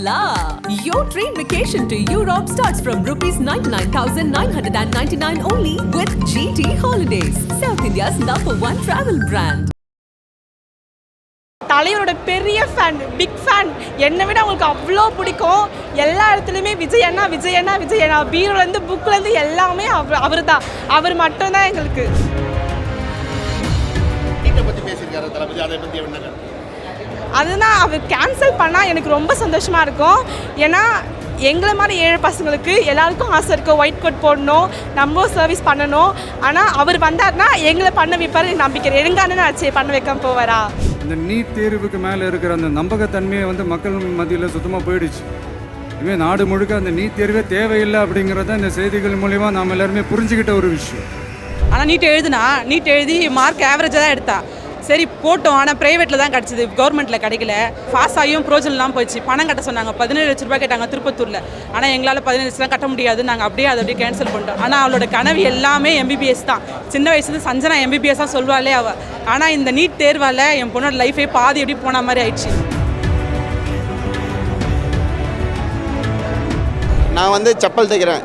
la! Your train vacation to Europe starts from rupees 99,999 only with GT Holidays, South India's number one travel brand. தலைவரோட பெரிய fan big fan என்னை விட அவங்களுக்கு அவ்வளோ பிடிக்கும் எல்லா இடத்துலையுமே விஜய் அண்ணா விஜய் அண்ணா விஜய் அண்ணா பீரோலேருந்து புக்லேருந்து எல்லாமே அவர் அவர் தான் அவர் மட்டும்தான் எங்களுக்கு பற்றி பேசியிருக்காரு தளபதி அதை பற்றி என்ன? அதுதான் அவர் கேன்சல் பண்ணால் எனக்கு ரொம்ப சந்தோஷமாக இருக்கும். ஏன்னா எங்களை மாதிரி ஏழை பசங்களுக்கு எல்லாருக்கும் ஆசை இருக்கும். ஒயிட் கோட் போடணும் நம்ம சர்வீஸ் பண்ணணும். ஆனால் அவர் வந்தார்னா எங்களை பண்ண வைப்பார் நம்பிக்கை எங்க அண்ணன் ஆச்சு பண்ண வைக்காம போவாரா? இந்த நீட் தேர்வுக்கு மேலே இருக்கிற அந்த நம்பகத்தன்மையை வந்து மக்கள் மத்தியில் சுத்தமாக போயிடுச்சு. இனிமேல் நாடு முழுக்க அந்த நீட் தேர்வே தேவையில்லை அப்படிங்கிறத இந்த செய்திகள் மூலிமா நாம் எல்லாருமே புரிஞ்சுக்கிட்ட ஒரு விஷயம். ஆனால் நீட் எழுதுனா நீட் எழுதி மார்க் ஆவரேஜாக தான் எடுத்தா. சரி போட்டோம். ஆனால் ப்ரைவேட்டில் தான் கிடச்சிது. கவர்மெண்ட்டில் கிடைக்கல. பாஸ் ஆகியும் ப்ரோஜனம்லாம் போயிடுச்சு. பணம் கட்ட சொன்னாங்க. பதினேழு லட்ச ரூபாய் கேட்டாங்க திருப்பத்தூரில். ஆனால் எங்களால் பதினேழு லட்சம் கட்ட முடியாது. நாங்கள் அப்படியே அதை அப்படியே கேன்சல் பண்ணிட்டோம். ஆனால் அவளோட கனவு எல்லாமே எம்பிபிஎஸ் தான். சின்ன வயசுலேருந்து சஞ்சனா எம்பிபிஎஸ் தான் சொல்வாளே அவள் ஆனால் இந்த நீட் தேர்வால் என் பொண்ணோட லைஃபே பாதி எப்படி போன மாதிரி ஆயிடுச்சு. நான் வந்து செப்பல் தைக்கிறேன்.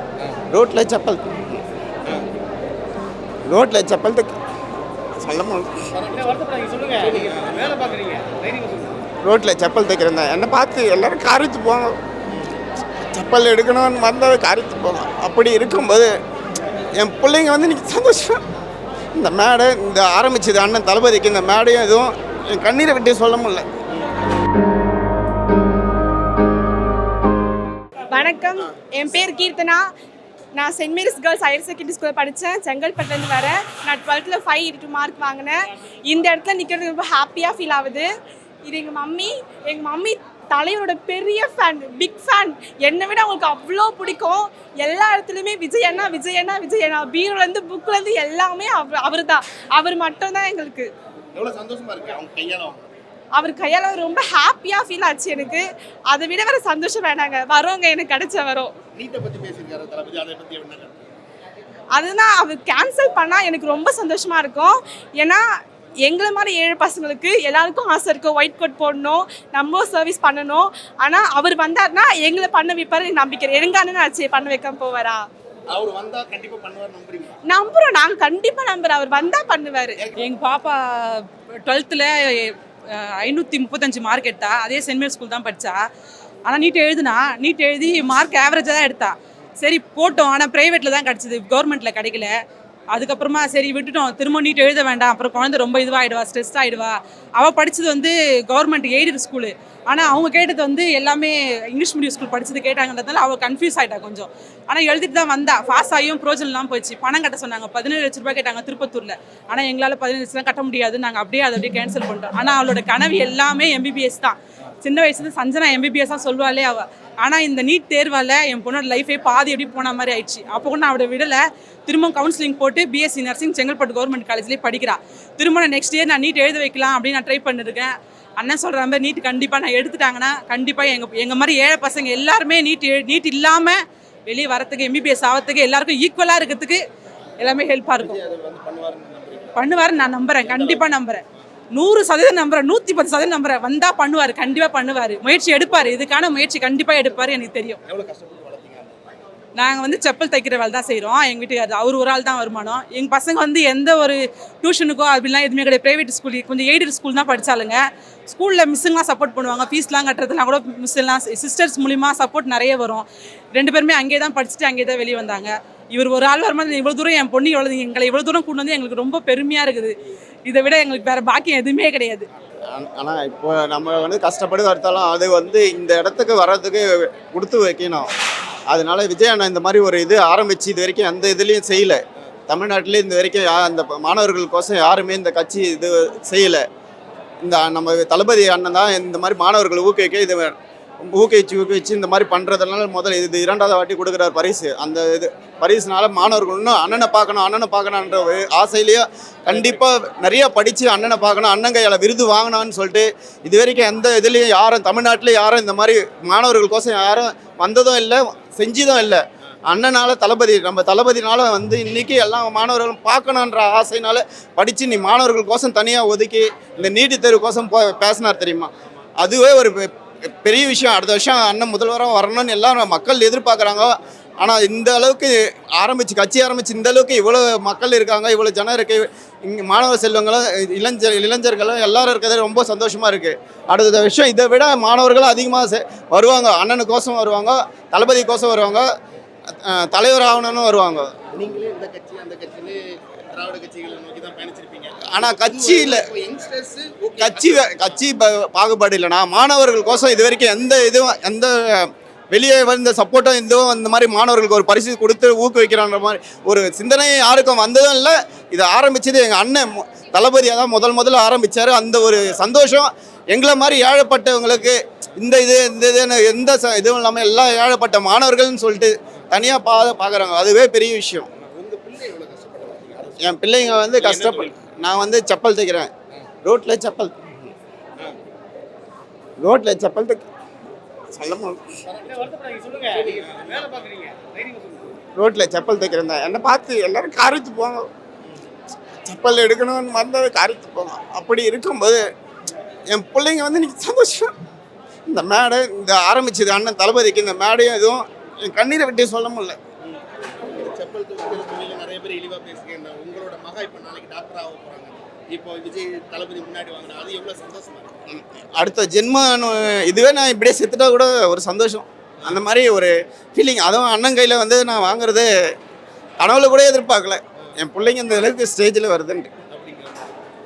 ரோட்டில் செப்பல். ரோட்டில் செப்பல் தைக்க சொல்ல ரோட்டில் செப்பல் தைக்கிறேன் தான் என்னை பார்த்து எல்லாரும் காரித்து போங்க. செப்பல் எடுக்கணும்னு வந்தால் காரித்து போங்க அப்படி இருக்கும்போது என் பிள்ளைங்க வந்து இன்னைக்கு சந்தோஷம். இந்த மேடை இந்த ஆரம்பிச்சது அண்ணன் தளபதிக்கு இந்த மேடையும் எதுவும் என் கண்ணீரை விட்டு சொல்ல முடியல. வணக்கம். என் பேர் கீர்த்தனா. நான் Saint Mary's girls higher secondary ஸ்கூலில் படித்தேன். செங்கல்பட்டுலேருந்து வரேன் நான் டுவெல்த்தில் ஃபைவ் எயிட்டி மார்க் வாங்கினேன். இந்த இடத்துல நிற்கிறது ரொம்ப ஹாப்பியாக ஃபீல் ஆகுது. இது எங்கள் மம்மி எங்கள் மம்மி தலைவரோட பெரிய ஃபேன் பிக் ஃபேன் என்னை விட அவங்களுக்கு அவ்வளோ பிடிக்கும். எல்லா இடத்துலையுமே விஜய் அண்ணா விஜயண்ணா. விஜய் அண்ணா பீரோலேருந்து புக்லேருந்து எல்லாமே அவர் அவர் தான் அவர் மட்டும்தான் எங்களுக்கு. எவ்வளோ சந்தோஷமாக இருக்கு. அவங்க கையால அவர் கையால் ரொம்ப ஹாப்பியாக ஃபீல் ஆச்சு எனக்கு. அதை விட வேறு சந்தோஷம் வேணாங்க. வரோங்க எனக்கு கிடைச்ச வரோம்? அதுதான் அவர் கேன்சல் பண்ணால் எனக்கு ரொம்ப சந்தோஷமாக இருக்கும். ஏன்னா எங்களை மாதிரி ஏழை பசங்களுக்கு எல்லாருக்கும் ஆசை இருக்கும் ஒயிட் கோட் போடணும் நம்ம சர்வீஸ் பண்ணணும். ஆனால் அவர் வந்தார்னா எங்களை பண்ண வைப்பார் நம்பிக்கை எங்க அண்ணன் ஆச்சு பண்ண வைக்காம போவாரா? அவர் வந்தா கண்டிப்பா பண்ணுவார் நம்புறீங்க. நம்புறோம் நாங்கள் கண்டிப்பாக நம்புறோம். அவர் வந்தால் பண்ணுவார். எங்கள் பாப்பா டுவெல்த்தில் ஐநூற்றி முப்பத்தஞ்சு மார்க் எடுத்தா. அதே சென்ட் ஸ்கூல் தான் படித்தா ஆனால் நீட் எழுதுனா நீட் எழுதி மார்க் ஆவரேஜாக தான் எடுத்தா. சரி போட்டோம். ஆனால் ப்ரைவேட்டில் தான் கிடச்சிது. கவர்மெண்ட்டில் கிடைக்கல. அதுக்கப்புறமா சரி விட்டுட்டோம். திரும்ப நீட் எழுத வேண்டாம். அப்புறம் குழந்தை ரொம்ப இதுவாகிடுவா ஸ்ட்ரெஸ் ஆகிடுவா அவள் படித்தது வந்து கவர்மெண்ட் எய்டட் ஸ்கூலு ஆனால் அவங்க கேட்டது வந்து எல்லாமே இங்கிலீஷ் மீடியம் ஸ்கூல் படிச்சது கேட்டாங்கன்றதுனால அவள் கன்ஃபியூஸ் ஆகிட்டா கொஞ்சம். ஆனால் எழுதிட்டு தான் வந்தா. பாஸ் ஆகியும் ப்ரோஜனம்லாம் போயிடுச்சு பணம் கட்ட சொன்னாங்க. பதினேழு லட்ச ரூபாய் கேட்டாங்க திருப்பத்தூரில். ஆனால் எங்களால் பதினேழு லட்சம் கட்ட முடியாது. நாங்கள் அப்படியே அதை அப்படியே கேன்சல் பண்ணிட்டோம். ஆனால் அவளோட கனவு எல்லாமே எம்பிபிஎஸ் தான். சின்ன வயசுல சஞ்சனா எம்பிபிஎஸ் தான் சொல்வாளே அவள் ஆனால் இந்த நீட் தேர்வால் என் பொண்ணோட லைஃபே பாதி எப்படி போன மாதிரி ஆயிடுச்சு. அப்போ கூட நான் அவளை விடலை. திரும்ப கவுன்சிலிங் போட்டு பிஎஸ்சி நர்சிங் செங்கல்பட்டு கவர்மெண்ட் காலேஜ்லேயே படிக்கிறா. திரும்ப நான் நெக்ஸ்ட் இயர் நான் நீட் எழுத வைக்கலாம் அப்படின்னு நான் ட்ரை பண்ணிருக்கேன். அண்ணன் சொல்கிற மாதிரி நீட் கண்டிப்பாக நான் எடுத்துட்டாங்கன்னா கண்டிப்பாக எங்கள் எங்கள் மாதிரி ஏழை பசங்க எல்லாருமே நீட் நீட் இல்லாமல் வெளியே வரத்துக்கு எம்பிபிஎஸ் ஆகிறதுக்கு எல்லாருக்கும் ஈக்குவலாக இருக்கிறதுக்கு எல்லாமே ஹெல்ப்பாக இருக்கும். பண்ணுவார் நான் நம்புறேன். கண்டிப்பாக நம்புறேன். நூறு சதவீதம் நம்புறேன் நூற்றி பத்து சதவீதம் நம்புறேன் வந்தா பண்ணுவார் கண்டிப்பாக பண்ணுவார். முயற்சி எடுப்பார். இதுக்கான முயற்சி கண்டிப்பாக எடுப்பார் எனக்கு தெரியும். நாங்கள் வந்து செப்பல் தைக்கிற வேலை தான் செய்கிறோம் எங்கள் வீட்டுக்கு அவர் ஒரு ஆள் தான் வருமானம். எங்கள் பசங்க வந்து எந்த ஒரு டியூஷனுக்கோ அப்படிலாம் எதுவுமே கிடையாது. ப்ரைவேட் ஸ்கூல் கொஞ்சம் எய்டட் ஸ்கூல் தான் படித்தாலுங்க ஸ்கூலில் மிஸ்ஸுங்களாம் சப்போர்ட் பண்ணுவாங்க. ஃபீஸ்லாம் கட்டுறதுலாம் கூட மிஸ் எல்லாம் சிஸ்டர்ஸ் மூலிமா சப்போர்ட் நிறைய வரும். ரெண்டு பேருமே அங்கேயே தான் படிச்சுட்டு அங்கேயே தான் வெளியே வந்தாங்க. இவர் ஒரு ஆள் வரும்போது இவ்வளோ தூரம் என் பொண்ணு எவ்வளோ எங்களை இவ்வளோ தூரம் கொண்டு வந்து எங்களுக்கு ரொம்ப பெருமையாக இருக்குது. இதை விட எங்களுக்கு வேறு பாக்கியம் எதுவுமே கிடையாது. ஆனால் இப்போ நம்ம வந்து கஷ்டப்பட்டு வருத்தாலும் அது வந்து இந்த இடத்துக்கு வர்றதுக்கு கொடுத்து வைக்கணும். அதனால விஜய் அண்ணா இந்த மாதிரி ஒரு இது ஆரம்பிச்சு இது வரைக்கும் எந்த இதுலேயும் செய்யலை. தமிழ்நாட்டிலே இந்த வரைக்கும் அந்த மாணவர்களுக்கோசம் யாருமே இந்த கட்சி இது செய்யலை. இந்த நம்ம தளபதி அண்ணன் தான் இந்த மாதிரி மாணவர்களை ஊக்குவிக்க இது ஊக்குவிச்சு ஊக்குவிச்சு இந்த மாதிரி பண்ணுறதுனால முதல்ல இது இரண்டாவது வாட்டி கொடுக்குறாரு பரிசு. அந்த இது பரிசுனால மாணவர்கள் இன்னும் அண்ணனை பார்க்கணும் அண்ணனை பார்க்கணுன்ற ஒரு ஆசையிலேயே கண்டிப்பாக நிறையா படித்து அண்ணனை பார்க்கணும் அண்ணன் கையால் விருது வாங்கினான்னு சொல்லிட்டு இது வரைக்கும் எந்த இதுலேயும் யாரும் தமிழ்நாட்டில் யாரும் இந்த மாதிரி மாணவர்களுக்கோசம் யாரும் வந்ததும் இல்லை செஞ்சதும் இல்லை. அண்ணனால தளபதி நம்ம தளபதினால வந்து இன்னைக்கு எல்லா மாணவர்களும் பார்க்கணுன்ற ஆசைனால படித்து நீ மாணவர்களுக்கோசம் தனியாக ஒதுக்கி இந்த நீட்டு தேர்வுக்கோசம் போ பேசினார் தெரியுமா? அதுவே ஒரு பெரிய விஷயம். அடுத்த வருஷம் அண்ணன் முதல்வராக வரணும்னு எல்லாரும் மக்கள் எதிர்பார்க்குறாங்க. ஆனால் இந்த அளவுக்கு ஆரம்பிச்சு கட்சி ஆரம்பிச்சு இந்த அளவுக்கு இவ்வளோ மக்கள் இருக்காங்க இவ்வளோ ஜனம் இருக்கு. இங்கே மாணவ செல்வங்களும் இளைஞர் இளைஞர்களும் எல்லாரும் இருக்கிறது ரொம்ப சந்தோஷமாக இருக்குது அடுத்த விஷயம் இதை விட மாணவர்களும் அதிகமாக வருவாங்க. அண்ணனுக்கோசம் வருவாங்க தளபதி கோசம் வருவாங்க தலைவர் ஆகணும்னு வருவாங்க. நீங்களே இந்த கட்சி அந்த கட்சியிலே திராவிட கட்சிகளை நோக்கி தான் பயணிச்சிருப்பீங்க. ஆனால் கட்சியில் கட்சி கட்சி பாகுபாடு இல்லைனா மாணவர்களுக்கோசம் இது வரைக்கும் எந்த இதுவும் எந்த வெளியே வந்த சப்போர்ட்டும் இதுவும் இந்த மாதிரி மாணவர்களுக்கு ஒரு பரிசு கொடுத்து ஊக்குவிக்கிறான்ற மாதிரி ஒரு சிந்தனை யாருக்கும் வந்ததும் இல்லை. இதை ஆரம்பிச்சது எங்கள் அண்ணன் தளபதியாக தான் முதல் முதல்ல ஆரம்பித்தார் அந்த ஒரு சந்தோஷம் எங்களை மாதிரி ஏழப்பட்டவங்களுக்கு இந்த இது இந்த இதுன்னு எந்த இதுவும் இல்லாமல் எல்லா ஏழப்பட்ட மாணவர்கள்னு சொல்லிட்டு தனியாக பா பார்க்குறாங்க அதுவே பெரிய விஷயம். என் பிள்ளைங்க வந்து கஷ்டப்படு நான் வந்து செப்பல் தைக்கிறேன். ரோட்டில் செப்பல். ரோட்டில் செப்பல் தைக்க சொல்ல ரோட்டில் செப்பல் தைக்கிறேன் தான் என்னை பார்த்து எல்லாரும் காரித்து போங்க. செப்பல் எடுக்கணும்னு வந்தது காரித்து போங்க. அப்படி இருக்கும்போது என் பிள்ளைங்க வந்து இன்னைக்கு சந்தோஷம். இந்த மேடை இந்த ஆரம்பிச்சது அண்ணன் தளபதிக்கு இந்த மேடையும் எதுவும் என் கண்ணீரை விட்டு சொல்ல முடியல. தூக்கிற தொழில நிறைய பேர் இழிவா பேசுகிறேன் உங்களோட மகா இப்போ நாளைக்கு டாக்டர் ஆக போறாங்க. இப்போ விஜய் தளபதி முன்னாடி வாங்கினா அது எவ்வளவு சந்தோஷமா இருக்கு? அடுத்த ஜென்மம் இதுவே நான் இப்படியே செத்துட்டா கூட ஒரு சந்தோஷம். அந்த மாதிரி ஒரு ஃபீலிங் அதுவும் அண்ணன் கையில் வந்து நான் வாங்குறது கனவுல கூட எதிர்பார்க்கல. என் பிள்ளைங்க இந்த அளவுக்கு ஸ்டேஜில் வருதுன்ட்டு.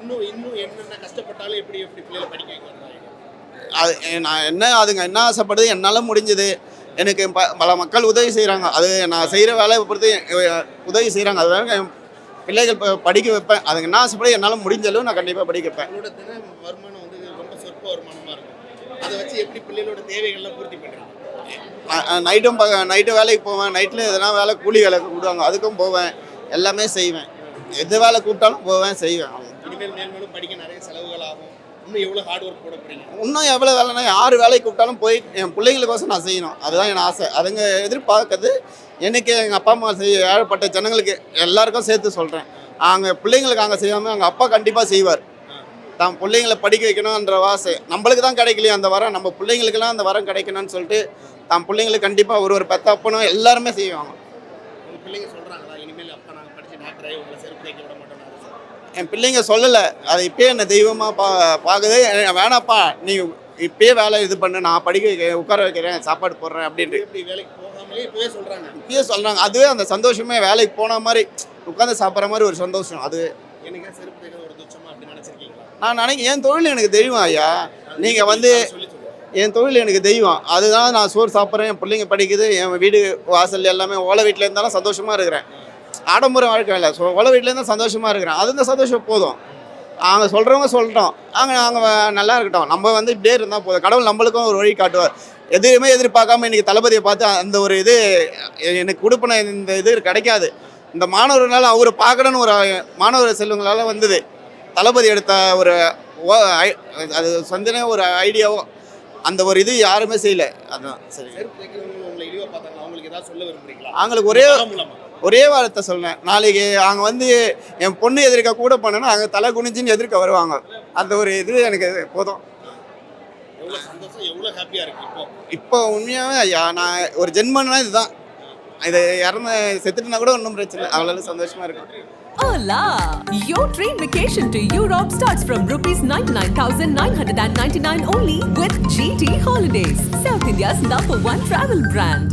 இன்னும் இன்னும் என்னென்ன கஷ்டப்பட்டாலும் எப்படி எப்படி பிள்ளைகளை படிக்க அது நான் என்ன அதுங்க என்ன ஆசைப்படுது என்னால் முடிஞ்சது எனக்கு ப பல மக்கள் உதவி செய்கிறாங்க அது நான் செய்கிற வேலையை பொறுத்து உதவி செய்கிறாங்க அது வரைக்கும் என் பிள்ளைகள் ப- படிக்க வைப்பேன். அதுங்க என்ன ஆசைப்படும் என்னால் முடிஞ்ச அளவு நான் கண்டிப்பாக படிக்க வைப்பேன். வருமானம் வந்து ரொம்ப சொற்ப வருமானமா இருக்கும். அதை வச்சு எப்படி பிள்ளைகளோட தேவைகள்லாம் பூர்த்தி பண்றீங்க? நைட்டும் நைட்டு வேலைக்கு போவேன். நைட்டில் எதனா வேலை கூலி வேலை கூப்பிடுவாங்க அதுக்கும் போவேன். எல்லாமே செய்வேன். எது வேலை கூப்பிட்டாலும் போவேன் செய்வேன். இனிமேல் மேல்மேலும் படிக்க நிறைய செலவுகள் ஆகும். இன்னும் எவ்வளவு ஹார்ட் ஒர்க் போட போறீங்க? இன்னும் எவ்வளோ வேலைனா யார் வேலைக்கு கூப்பிட்டாலும் போய் என் பிள்ளைங்களுக்கோசம் நான் செய்யணும். அதுதான் என் ஆசை. அதுங்க எதிர்பார்க்கறது எனக்கு எங்கள் அப்பா அம்மா செய்ய ஏழப்பட்ட ஜனங்களுக்கு எல்லாருக்கும் சேர்த்து சொல்கிறேன் அங்கே பிள்ளைங்களுக்கு அங்கே செய்யாமல் எங்கள் அப்பா கண்டிப்பாக செய்வார். தான் பிள்ளைங்களை படிக்க வைக்கணுன்ற ஆசை. நம்மளுக்கு தான் கிடைக்கலையே அந்த வரம். நம்ம பிள்ளைங்களுக்கெல்லாம் அந்த வரம் கிடைக்கணும்னு சொல்லிட்டு தான் பிள்ளைங்களுக்கு கண்டிப்பாக ஒரு ஒரு பெத்த அப்பனும் எல்லாருமே செய்வாங்க. பிள்ளைங்க சொல்றாங்களா? இனிமேல் அப்பா நாங்க படிச்சு டாக்டர் ஆகி உங்களை செருப்பு தைக்க விட மாட்டோம் என் பிள்ளைங்க சொல்லலை. அதை இப்பயே என்னை தெய்வமாக பா பார்க்குது வேணாப்பா. நீ இப்பயே வேலை இது பண்ணு. நான் படிக்க வைக்க உட்கார வைக்கிறேன். சாப்பாடு போடுறேன் அப்படின்ட்டு. எப்படி வேலைக்கு போகாமலே இப்பவே சொல்றாங்க? இப்பயே சொல்கிறாங்க அதுவே அந்த சந்தோஷமே வேலைக்கு போன மாதிரி உட்காந்து சாப்பிட்ற மாதிரி ஒரு சந்தோஷம். அது எனக்கு செருப்பு தைக்கிறது ஒரு துச்சமா அப்படி நினைச்சிருக்கீங்களா? நான் நினைக்க என் தொழில் எனக்கு தெய்வம் ஐயா. நீங்கள் வந்து என் தொழில் எனக்கு தெய்வம். அதுதான் நான் சோறு சாப்பிட்றேன் என் பிள்ளைங்க படிக்குது என் வீடு வாசல் எல்லாமே ஓலை வீட்டில் இருந்தாலும் சந்தோஷமாக இருக்கிறேன். ஆடம்பர வாழ்க்கை இல்லை. ஸோ ஓலை வீட்டில் இருந்தால் சந்தோஷமாக இருக்கிறேன். அது இந்த சந்தோஷம் போதும். அவங்க சொல்கிறவங்க சொல்லிட்டோம் அவங்க நாங்கள் நல்லா இருக்கட்டும். நம்ம வந்து இப்படியே இருந்தால் போதும். கடவுள் நம்மளுக்கும் ஒரு வழி காட்டுவார். எதுவுமே எதிர்பார்க்காம இன்னைக்கு தளபதியை பார்த்து அந்த ஒரு இது எனக்கு கொடுப்பின இந்த இது கிடைக்காது. இந்த மாணவர்களால் அவரை பார்க்கணுன்னு ஒரு மாணவர் செல்வங்களால் வந்தது. தளபதி எடுத்த ஒரு அது சொந்தனே ஒரு ஐடியாவோ அந்த ஒரு இது யாருமே செய்யல. அதான் சரி. அவங்களுக்கு ஒரே ஒரே வார்த்தை சொன்னேன் நாளைக்கு அவங்க வந்து என் பொண்ணு எதிர்க்க கூட பண்ணனா அங்கே தலை குனிஞ்சின்னு எதிர்க்க வருவாங்க. அந்த ஒரு இது எனக்கு போதும். எவ்வளவு சந்தோஷம் எவ்வளவு ஹாப்பியா இருக்கு இப்போ? இப்போ உண்மையாகவே ஐயா நான் ஒரு ஜென்மன்னா இதுதான். இது இறந்து செத்துட்டுனா கூட ஒன்றும் பிரச்சனை இல்லை. அவ்வளோ சந்தோஷமா இருக்கும். Hola! Your train vacation to Europe starts from rupees 99,999 only with GT Holidays, South India's number one travel brand.